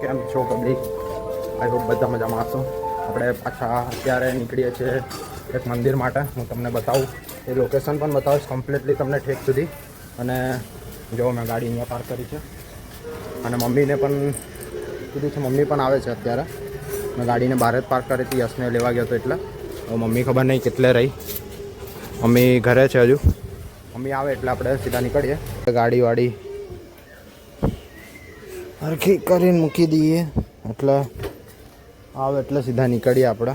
કેમ છો public I hope બધા મજામાં હશો. આપણે પાછા અત્યારે નીકળીએ છીએ એક મંદિર માટે. હું તમને બતાવું. એ લોકેશન પણ બતાવીશ કમ્પ્લીટલી તમને ઠેક સુધી. અને જો મેં ગાડી અહીંયા પાર્ક કરી છે. અને મમ્મીને પણ કીધું છે, મમ્મી પણ આવે છે અત્યારે. મેં ગાડીને બહાર જ પાર્ક કરી હતી, યશને લેવા ગયો હતો એટલે. મમ્મી ખબર નહીં કેટલે રહી. મમ્મી ઘરે છે હજુ. મમ્મી આવે એટલે આપણે સીધા નીકળીએ. ગાડી વાડી હરખી કરીને મૂકી દઈએ. એટલે આવે એટલે સીધા નીકળીએ આપણે.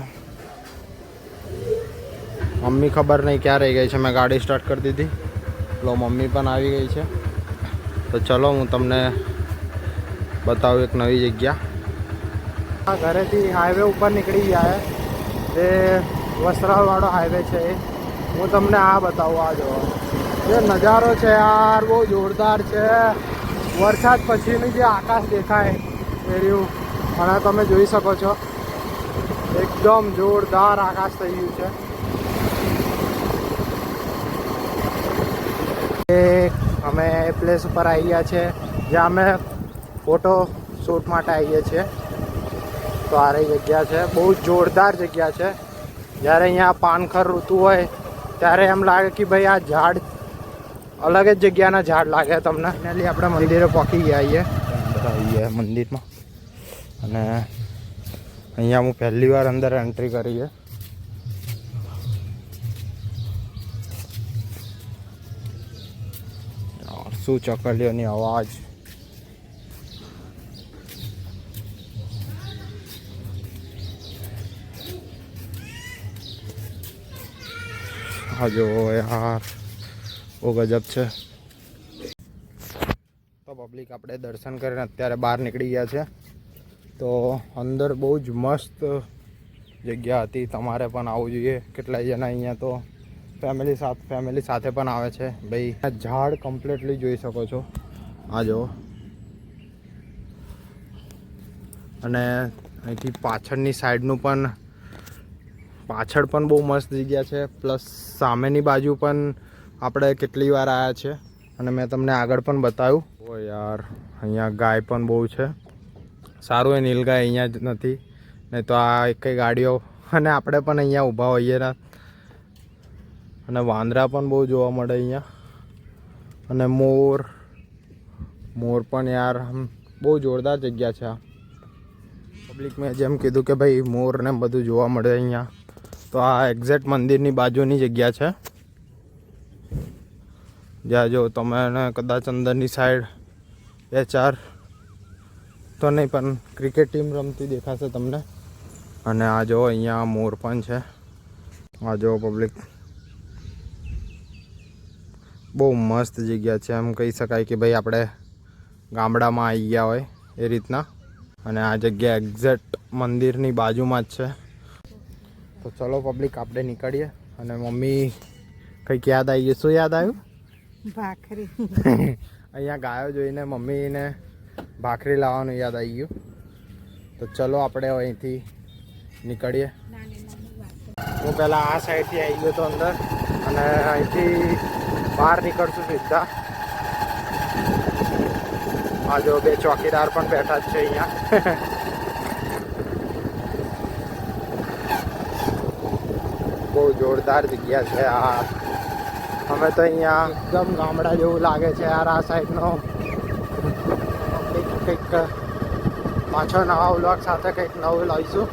મમ્મી ખબર નહીં ક્યાં રહી ગઈ છે, મેં ગાડી સ્ટાર્ટ કરી દીધી. લો, મમ્મી પણ આવી ગઈ છે. તો ચલો, હું તમને બતાવું એક નવી જગ્યા. ઘરેથી હાઈવે ઉપર નીકળી ગયા જે વસ્ત્રાલવાળો હાઈવે છે એ. હું તમને આ બતાવું, આ જો જે નજારો છે યાર, બહુ જોરદાર છે. વરસાદ પછીનું જે આકાશ દેખાય એ રહ્યું અને તમે જોઈ શકો છો. એકદમ જોરદાર આકાશ થઈ ગયું છે. એ અમે એ પ્લેસ ઉપર આવી ગયા છે, જ્યાં અમે ફોટો શૂટ માટે આવીએ છીએ. તો આ રહી જગ્યા છે. બહુ જોરદાર જગ્યા છે. જ્યારે અહીંયા પાનખર ઋતુ હોય, ત્યારે એમ લાગે કે ભાઈ આ ઝાડ અલગ જ જગ્યાના ઝાડ લાગે તમને. ફાઇનલી આપણે મંદિરે પહોંચી ગયા આવીએ અંદર આવી મંદિરમાં. અને અહીંયા હું પહેલી વાર અંદર એન્ટ્રી કરી છે. શું ચકલીઓની અવાજ. હજો યાર. બહુ ગજબ છે. તો પબ્લિક આપણે દર્શન કરીને અત્યારે બહાર નીકળી ગયા છે. તો અંદર બહુ જ મસ્ત જગ્યા હતી. તમારે પણ આવવું જોઈએ. કેટલાય જણા અહીંયા તો ફેમિલી સાથે ફેમિલી સાથે પણ આવે છે. ભાઈ ઝાડ કમ્પ્લીટલી જોઈ શકો છો. આ જો અને અહીંથી પાછળની સાઈડનું પણ પાછળ પણ બહુ મસ્ત જગ્યા છે. પ્લસ સામેની બાજુ પણ આપણે કેટલી વાર આવ્યા છે? અને મેં તમને આગળ પણ બતાવ્યું. ઓ યાર, અહીંયા ગાય પણ બહુ છે. સારું એ નીલગાય અહીંયા જ નથી. નહીં તો આ એક ગાડીઓ અને આપણે પણ અહીંયા ઊભા હોઈએ ના અને વાંદરા પણ બહુ જોવા મળે અહીંયા. અને મોર. મોર પણ યાર બહુ જોરદાર જગ્યા છે આ. પબ્લિક મેં જેમ કીધું કે ભાઈ મોર ને બધું જોવા મળે અહીંયા. તો આ એક્ઝેક્ટ મંદિરની બાજુની જગ્યા છે. જ્યાં જો, તમે કદાચ અંદરની સાઈડ બે ચાર, તો નહીં, પણ ક્રિકેટ ટીમ રમતી દેખાશે તમને. અને આ જો, અહીંયા મોર પણ છે. આ જો પબ્લિક બહુ મસ્ત જગ્યા છે. એમ કહી શકાય કે ભાઈ, આપણે ગામડામાં આવી ગયા હોય એ રીતના. અને આ જગ્યા એક્ઝેક્ટ મંદિરની બાજુમાં જ છે. તો ચલો પબ્લિક આપણે નીકળીએ. અને મમ્મી, કંઈક યાદ આવી ગયું શું યાદ આવ્યું? ભાખરી. અહીંયા ગાયો જોઈને મમ્મીને ભાખરી લાવવાનું યાદ આવી ગયું. તો ચલો આપણે અહીંથી નીકળીએ. હું પહેલાં આ સાઈડથી આવી ગયો તો અંદર અને અહીંથી બહાર નીકળશું સીધા. આ જો બે ચોકીદાર પણ બેઠા જ છે અહીંયા. બહુ જોરદાર જગ્યા છે આ. અમે તો અહીંયા એકદમ ગામડા જેવું લાગે છે યાર આ સાઈડનો. કંઈક કંઈક પાછો નવા વ્લોગ સાથે કંઈક નવું લાવીશું.